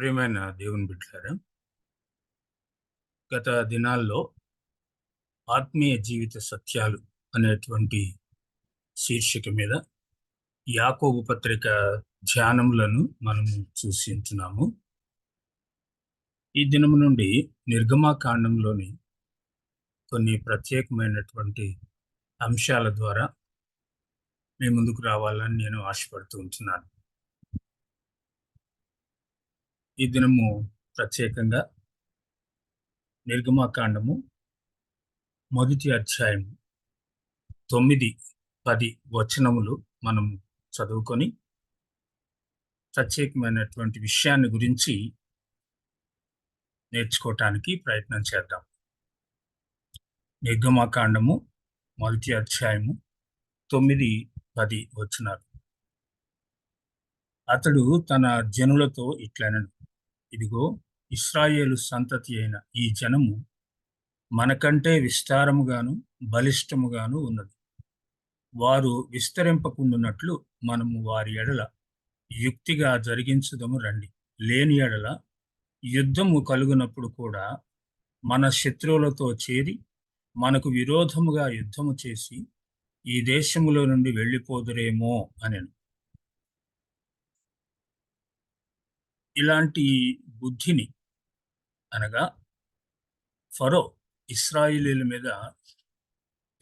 ప్రియమైన దేవుని బిడ్డారా గత దినాల్లో ఆత్మీయ జీవిత సత్యాలు అనేటువంటి శీర్షిక మీద యాకోబు పత్రిక ధ్యానములను మనము చూసించున్నాము ఈ దినము నుండి నిర్గమాకాండంలోని కొన్ని ప్రత్యేకమైనటువంటి అంశాల ద్వారా మీ ముందుకు రావాలని నేను ఆశపడుతూ ఉంటున్నాను. ఈ దినము ప్రత్యేకంగా నిర్గమాకాండము మొదటి అధ్యాయం తొమ్మిది పది వచనములు మనం చదువుకొని ప్రత్యేకమైనటువంటి విషయాన్ని గురించి నేర్చుకోవటానికి ప్రయత్నం చేద్దాం. నిర్గమాకాండము మొదటి అధ్యాయము తొమ్మిది పది వచనాలు. అతడు తన జనులతో ఇట్లనను. ఇదిగో ఇస్రాయేలు సంతతి అయిన ఈ జనము మనకంటే విస్తారముగాను బలిష్టముగాను ఉన్నది. వారు విస్తరింపకుండునట్లు మనము వారి ఎడల యుక్తిగా జరిగించుదము రండి. లేని ఎడల యుద్ధము కలుగునప్పుడు కూడా మన శత్రువులతో చేరి మనకు విరోధముగా యుద్ధము చేసి ఈ దేశములో నుండి వెళ్ళిపోదురేమో అనెను. ఇలాంటి బుద్ధిని అనగా ఫరో ఇస్రాయిలీల మీద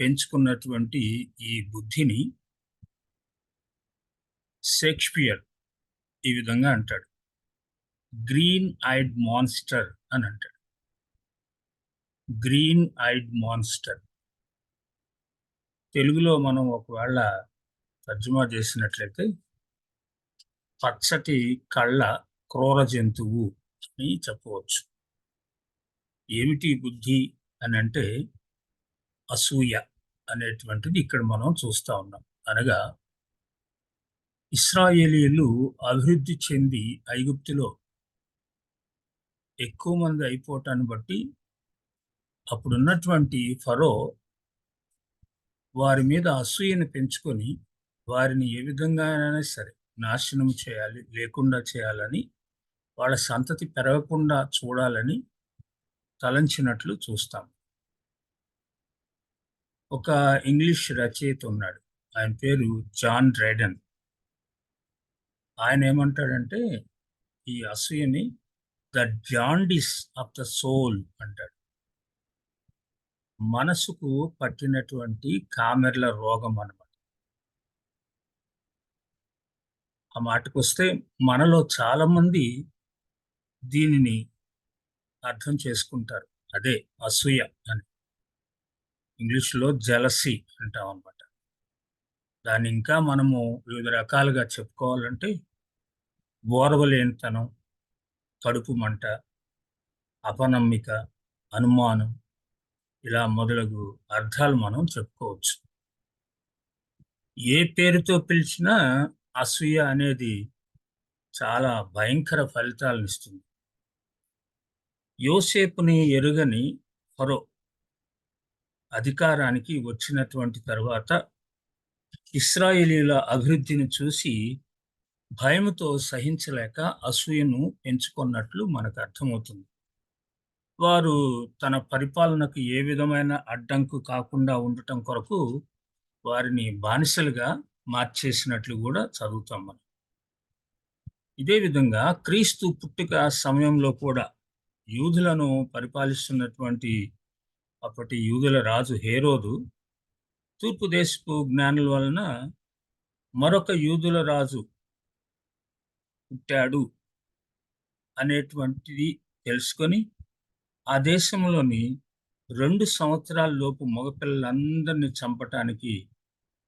పెంచుకున్నటువంటి ఈ బుద్ధిని షేక్స్పియర్ ఈ విధంగా అంటాడు. గ్రీన్ ఐడ్ మాన్స్టర్ అని అంటాడు. Green eyed monster. తెలుగులో మనం ఒకవేళ తర్జుమా చేసినట్లయితే పచ్చటి కళ్ళ క్రూర జంతువు అని చెప్పవచ్చు. ఏమిటి బుద్ధి అని అంటే అసూయ అనేటువంటిది ఇక్కడ మనం చూస్తూ ఉన్నాం. అనగా ఇస్రాయేలీలు అభివృద్ధి చెంది ఐగుప్తులో ఎక్కువ మంది అయిపోవటాన్ని బట్టి అప్పుడున్నటువంటి ఫరో వారి మీద అసూయను పెంచుకొని వారిని ఏ విధంగానైనా సరే నాశనం చేయాలి లేకుండా చేయాలని వాళ్ళ సంతతి పెరగకుండా చూడాలని తలంచినట్లు చూస్తాం. ఒక ఇంగ్లీష్ రచయిత ఉన్నాడు. ఆయన పేరు జాన్ డ్రైడన్ ఆయన ఏమంటాడంటే ఈ అసూయని the jaundice of the soul అంటాడు. మనసుకు పట్టినటువంటి కామెర్ల రోగం అనమాట ఆ మాటకు వస్తే మనలో చాలామంది దీనిని అర్థం చేసుకుంటారు. అదే అసూయ అని. ఇంగ్లీష్లో జలసి అంటాం అనమాట దాన్ని ఇంకా మనము వివిధ రకాలుగా చెప్పుకోవాలంటే ఓర్వలేనితనం కడుపు మంట అపనమ్మిక అనుమానం ఇలా మొదలగు అర్థాలు మనం చెప్పుకోవచ్చు. ఏ పేరుతో పిలిచినా అసూయ అనేది చాలా భయంకర ఫలితాలను ఇస్తుంది. యోసేపుని ఎరుగని ఫరో అధికారానికి వచ్చినటువంటి తర్వాత ఇస్రాయేలీల అభివృద్ధిని చూసి భయముతో సహించలేక అసూయను పెంచుకున్నట్లు మనకు అర్థమవుతుంది. వారు తన పరిపాలనకు ఏ విధమైన అడ్డంకు కాకుండా ఉండటం కొరకు వారిని బానిసలుగా మార్చేసినట్లు కూడా చదువుతాం మనం. ఇదే విధంగా క్రీస్తు పుట్టుక సమయంలో కూడా యూదులను పరిపాలిస్తున్నటువంటి అప్పటి యూదుల రాజు హేరోదు తూర్పు దేశపు జ్ఞానుల వలన మరొక యూదుల రాజు పుట్టాడు అనేటువంటిది తెలుసుకొని ఆ దేశంలోని రెండు సంవత్సరాల లోపు మగపిల్లలందరినీ చంపటానికి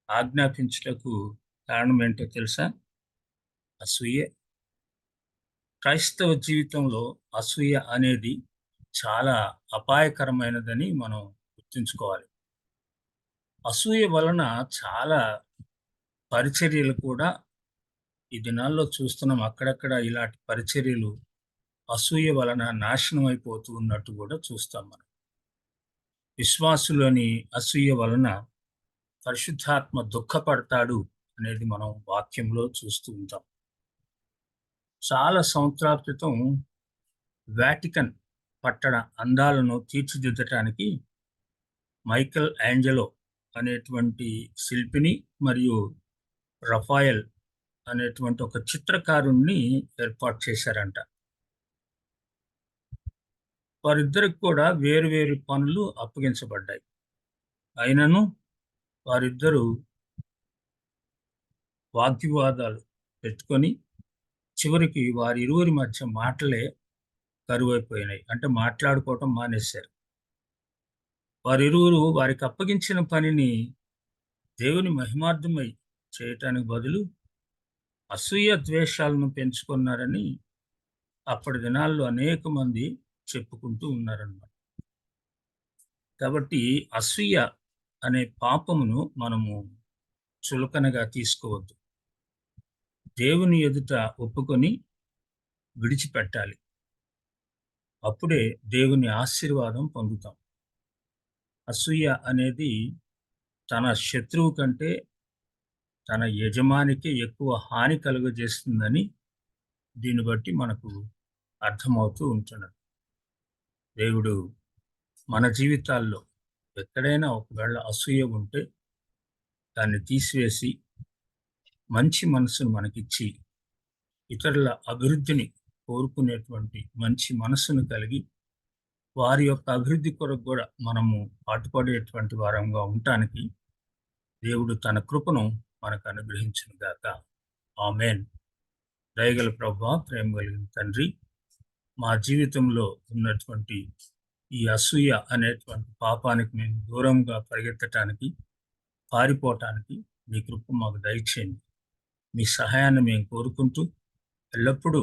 ఆజ్ఞాపించటకు కారణం ఏంటో తెలుసా? అసూయే. క్రైస్తవ జీవితంలో అసూయ అనేది చాలా అపాయకరమైనదని మనం గుర్తుంచుకోవాలి. అసూయ వలన చాలా పరిచర్యలు కూడా ఈ దినాల్లో చూస్తున్నాం. అక్కడక్కడ ఇలాంటి పరిచర్యలు అసూయ వలన నాశనం అయిపోతూ ఉన్నట్టు కూడా చూస్తాం మనం. విశ్వాసులోని అసూయ వలన పరిశుద్ధాత్మ దుఃఖపడతాడు అనేది మనం వాక్యంలో చూస్తూ ఉంటాం. చాలా సంవత్సరాల క్రితం వాటికన్ పట్టణ అందాలను తీర్చిదిద్దటానికి మైకల్ యాంజలో అనేటువంటి శిల్పిని మరియు రఫాయల్ అనేటువంటి ఒక చిత్రకారుణ్ణి ఏర్పాటు చేశారంట. వారిద్దరికి కూడా వేరు వేరు పనులు అప్పగించబడ్డాయి. అయినను వారిద్దరూ వాగ్వివాదాలు పెట్టుకొని చివరికి వారి ఇరువురి మధ్య మాటలే కరువైపోయినాయి. అంటే మాట్లాడుకోవటం మానేశారు. వారిరువురు వారికి అప్పగించిన పనిని దేవుని మహిమార్థమై చేయటానికి బదులు అసూయ ద్వేషాలను పెంచుకున్నారని అప్పటి దినాల్లో అనేక మంది చెప్పుకుంటూ ఉన్నారన్నమాట. కాబట్టి అసూయ అనే పాపమును మనము చులకనగా తీసుకోవద్దు. దేవుని ఎదుట ఒప్పుకొని విడిచిపెట్టాలి. అప్పుడే దేవుని ఆశీర్వాదం పొందుతాం. అసూయ అనేది తన శత్రువు కంటే తన యజమానికి ఎక్కువ హాని కలుగజేస్తుందని దీన్ని బట్టి మనకు అర్థమవుతూ ఉంటున్నది దేవుడు మన జీవితాల్లో ఎక్కడైనా ఒకవేళ అసూయ ఉంటే దాన్ని తీసివేసి మంచి మనసును మనకిచ్చి ఇతరుల అభివృద్ధిని కోరుకునేటువంటి మంచి మనసును కలిగి వారి యొక్క అభివృద్ధి కొరకు కూడా మనము పాటుపడేటువంటి వారంగా ఉండటానికి దేవుడు తన కృపను మనకు అనుగ్రహించిన గాక. ఆమెన్. దయగల ప్రభా ప్రేమ కలిగిన తండ్రి మా జీవితంలో ఉన్నటువంటి ఈ అసూయ అనేటువంటి పాపానికి మేము దూరంగా పరిగెత్తటానికి పారిపోవటానికి మీ కృప మాకు దయచేయండి. మీ సహాయాన్ని మేము కోరుకుంటూ ఎల్లప్పుడూ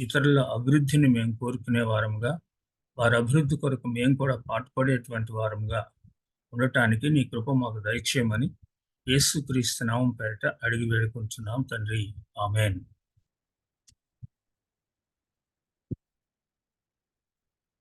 ఇతరుల అభివృద్ధిని మేము కోరుకునే వారంగా వారి అభివృద్ధి కొరకు మేము కూడా పాటుపడేటువంటి వారంగా ఉండటానికి నీ కృప మాకు దయచేయమని యేసుక్రీస్తు నామం పేరిట అడిగి వేడుకుంటున్నాం తండ్రి. ఆమెన్.